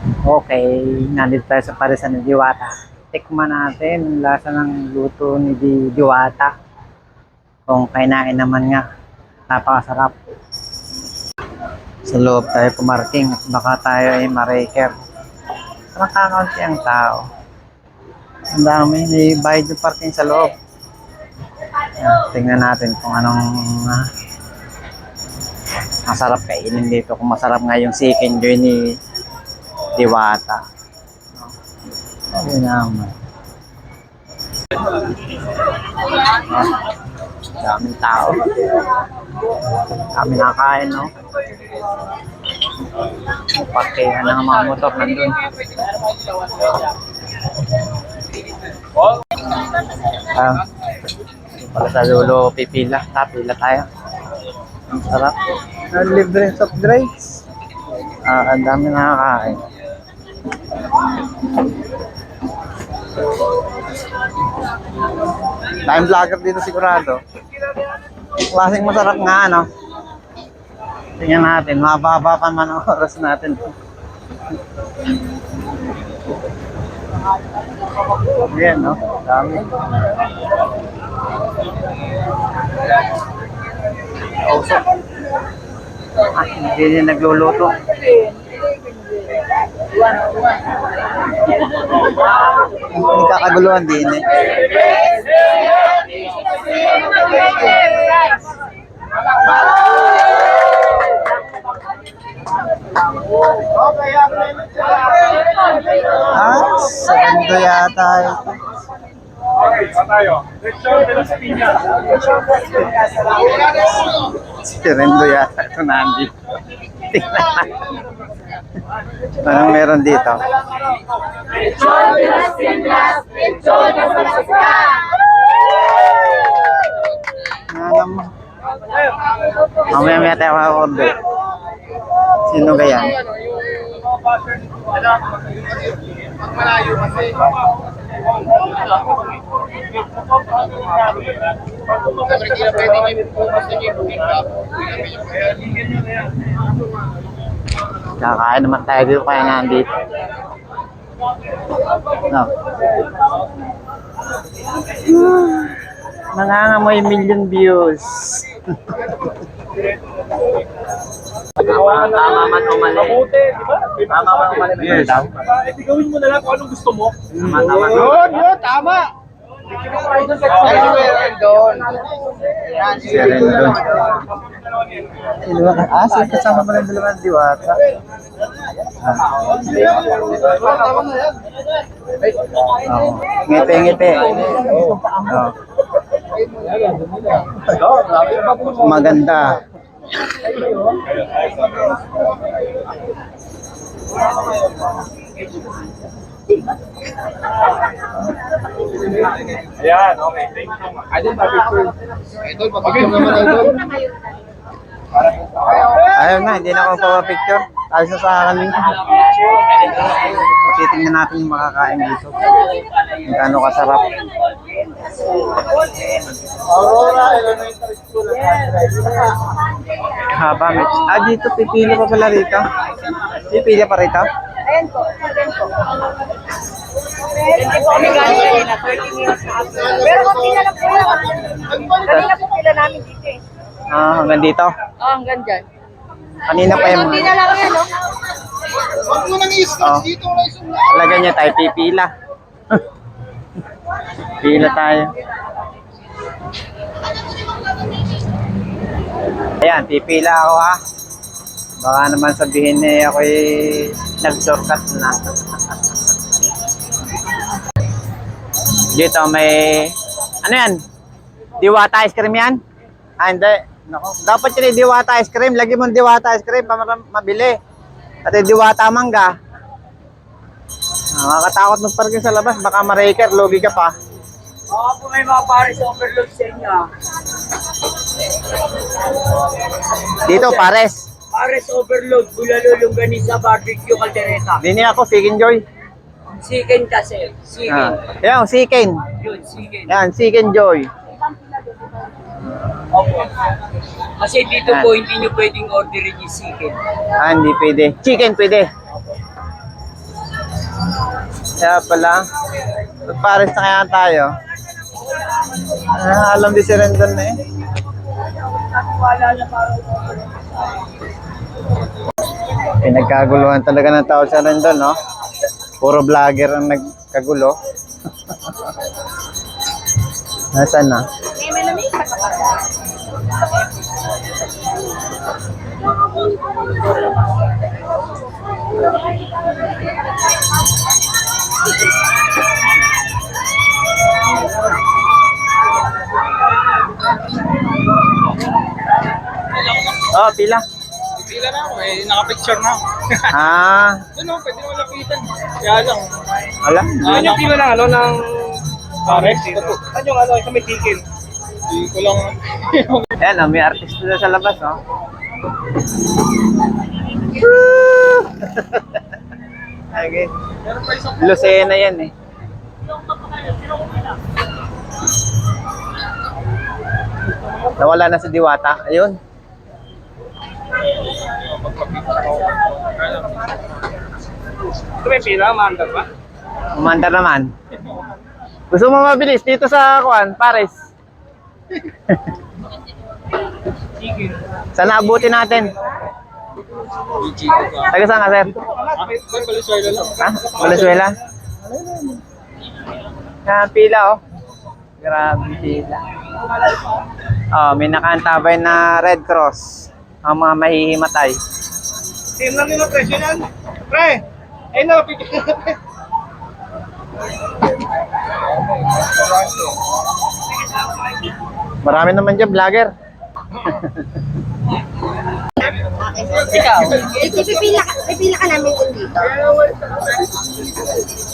Okay, nandito tayo sa Parisan ni Diwata. Tikman natin ang lasa ng luto ni Di Diwata. Kung kainain naman nga, napakasarap. Sa loob tayo pumarking at baka tayo ay ma-raker. Nakakaunti ang tao. Ang dami, may bayad yung parking sa loob. Tingnan natin kung anong ah, masarap kainin dito. Kung masarap nga yung joy ni Diwata. Sabi naman. Ah, daming tao. Kami nakain, no? Pakihan ng mga motor nandun. Ah, pala sa dulo pipila. Tapila tayo. Ang sarap. Ah, libre soft drinks. Ah, ang dami nakakain. Time vlogger dito sigurado. Klaseng masarap nga, ano? Tingnan natin, mababa pa man ang oras natin. Ayan, no? Dami. Kausap. Ah, hindi niya nagluluto. Hindi kakaguluhan din eh. Ah, segundo yata ito. Okay, pa tayo. Lechon de las piñas. Segundo yata ito Nandi. Tingnan natin. Anong meron dito? Ano mo? Mamaya may tayo order. Sino ba yan? Malayo kasi. Kakain naman tayo dito kaya nandito. No. Nangangamoy million views. Tama man o mali. Mabuti, di ba? Tama man o mali. Yes. Eh, di gawin mo na lang kung anong gusto mo. Tama, tama. Yun, yun, tama. Doon. Si Rendon. Sino ba? Ah, sino kasama mo ng dalawang diwata? Ah. Oo. Ngiti, ngiti. Oo. Maganda. Ayan, okay. Thank you. Idol, pa-picture. Idol, pa-picture naman, Idol. Ayaw na, hindi na ako papa-picture. Ayos na sa akin link. Titingnan natin yung makakain dito. Kung gaano kasarap. Aurora Elementary School. Haba, may... Ah, dito, pipili pa pala rito. Pipili pa rito? Ayan po, ayan po. Hindi po kami galing kanina, 30 minutes na after. Pero kung na lang po yun. Kanina po pila namin dito eh. Ah, hanggang dito. Oh, hanggang dyan. Kanina pa yung... Konti na lang yan, no? Huwag mo nang i-sketch Oh. dito. Talaga niya tayo pipila. Pila tayo. Ayan, pipila ako ha. Baka naman sabihin eh ako'y nag-shortcut na. Dito may... Ano yan? Diwata ice cream yan? Ah, hindi. Nako. Dapat yun eh, diwata ice cream. Lagi mo diwata ice cream para mabili. At diwata mangga. Nakakatakot ng parking sa labas. Baka ma-raker, logi ka pa. Oo po may mga pares overload sa inyo. ah. Dito, pares. Pares overload, bulalo, longganisa, barbecue, caldereta. Dini ako, Sikin Joy. Chicken kasi, chicken. Ah. Yan, Sikin. Yun, chicken. Yan, Sikin Joy. Opo. Kasi dito Yan. po, hindi nyo pwedeng orderin yung chicken. Ah, hindi pwede. Chicken pwede. Kaya pala, Paris na kaya tayo. Ah, alam di si Rendon na eh. Pinagkaguluhan talaga ng tao sa Rendon, no? Puro vlogger ang nagkagulo. Nasaan na? May malamig Oh, pila. Pila na ako eh, nakapicture na ako. Ah, Ano, pwede mo lapitan. Kaya lang. wala. Ano yung pila ng ano, ng Parex? Ito. Ano yung ano, sa may tikin? Hindi ko lang. Ayan, oh, may artista na sa labas, oh. okay. Lucena yan eh. Nawala na si Diwata. Ayun. Ito may pila, maandar ba? Umandar naman. Gusto mo mabilis dito sa Kuan, Paris. Tikin. Saan naabuti natin? Taga saan ka, sir? Valenzuela lang. Ha? Valenzuela? Ah, pila oh. Grabe pila. Oh, may nakaantabay na Red Cross. Ang mga mahihimatay. Same lang nila presyo yan. Pre! Ay na, picture natin. Marami naman dyan, vlogger. Ikaw. Eh, pipila ka, pipila ka namin din dito.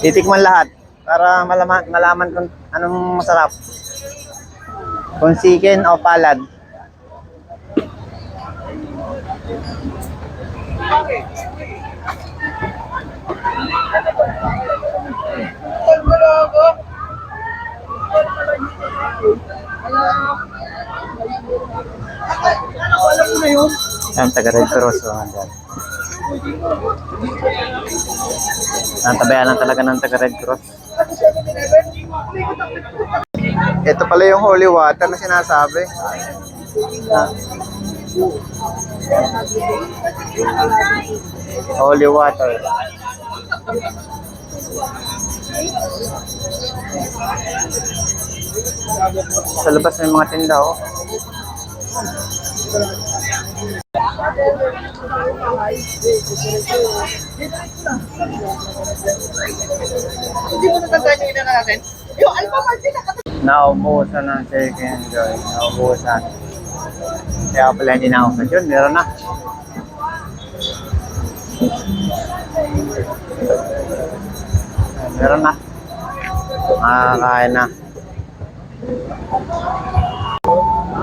Titikman lahat para malaman, malaman kung anong masarap. Kung chicken o palad. Ang taga Red Cross. Oh, andyan. Nantabayan lang talaga ng taga Red Cross. Ito pala yung holy water na sinasabi. Ah. Holy water. Sa labas may mga tinda oh. Hindi mo natandaan yung ina natin? Yung alphabet din Naubusan ng chicken joy. Naubusan. Kaya pala hindi na ako sa yun. Meron na. Meron na. Makakain na.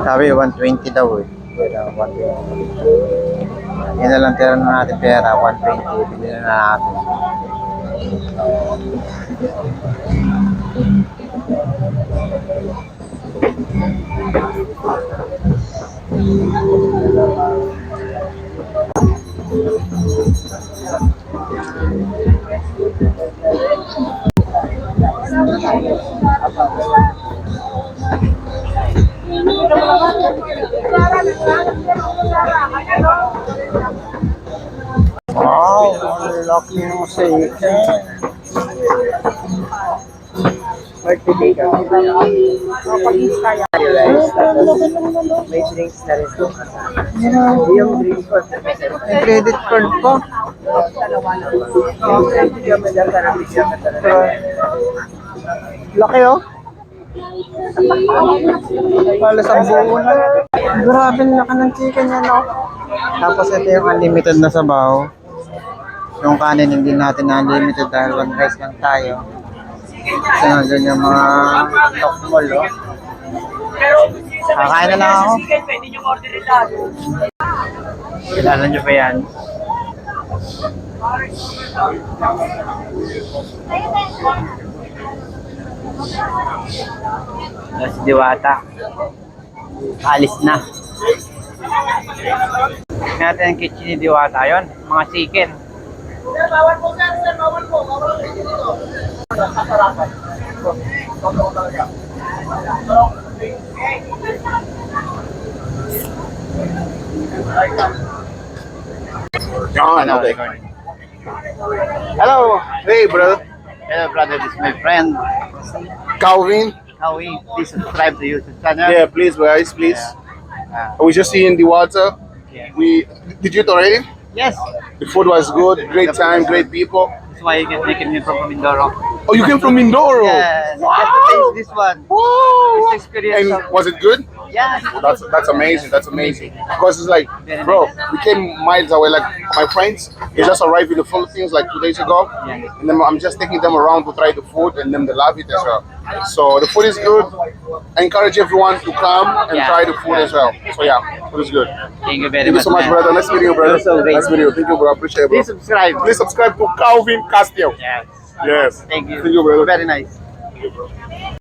Sabi 120 daw eh. Pero 120. Yun na lang tira na natin pera. 120. Bili na natin. Wow, ang laki ng chicken. May drinks na rin po Yung drink card. May credit card pa. Laki oh. Halos ang buo na. Grabe ang laki ng chicken yan oh. Tapos ito yung unlimited na sabaw. Yung kanin hindi natin na unlimited dahil one rice lang tayo. Kasi nandun yung mga tokmol oh. Kakain na lang ako. Nyo. Kilala niyo ba yan? Si Diwata. Alis na. Natin ang kitchen ni Diwata yon, mga chicken. John. Hello, Hey, brother. hello brother, this is my friend. Calvin. Calvin, please subscribe to YouTube channel. Yeah, please, guys, please. Uh, We just in the water. Yeah. We did you already? Yes, The food was good. Great time, great people. that's why you can make it from Mindoro. Oh, you came from Mindoro. Yes, Wow. this one. Wow. This experience And was it good? Yeah, That's that's amazing. That's amazing. Because it's like, bro, we came miles away. Like my friends, they just arrived in the Philippines like two days ago, and then I'm just taking them around to try the food, and then they love it as well. So the food is good. I encourage everyone to come and Yeah. try the food as well. So yeah, food is good. thank you very Thank you much. so much, man. brother. Nice meeting you, brother. So. Nice meeting you. Thank you, bro. Appreciate it, bro. Please subscribe. Please subscribe to Calvin Castillo. Yes, Yes. thank you. Thank you, brother. Very nice.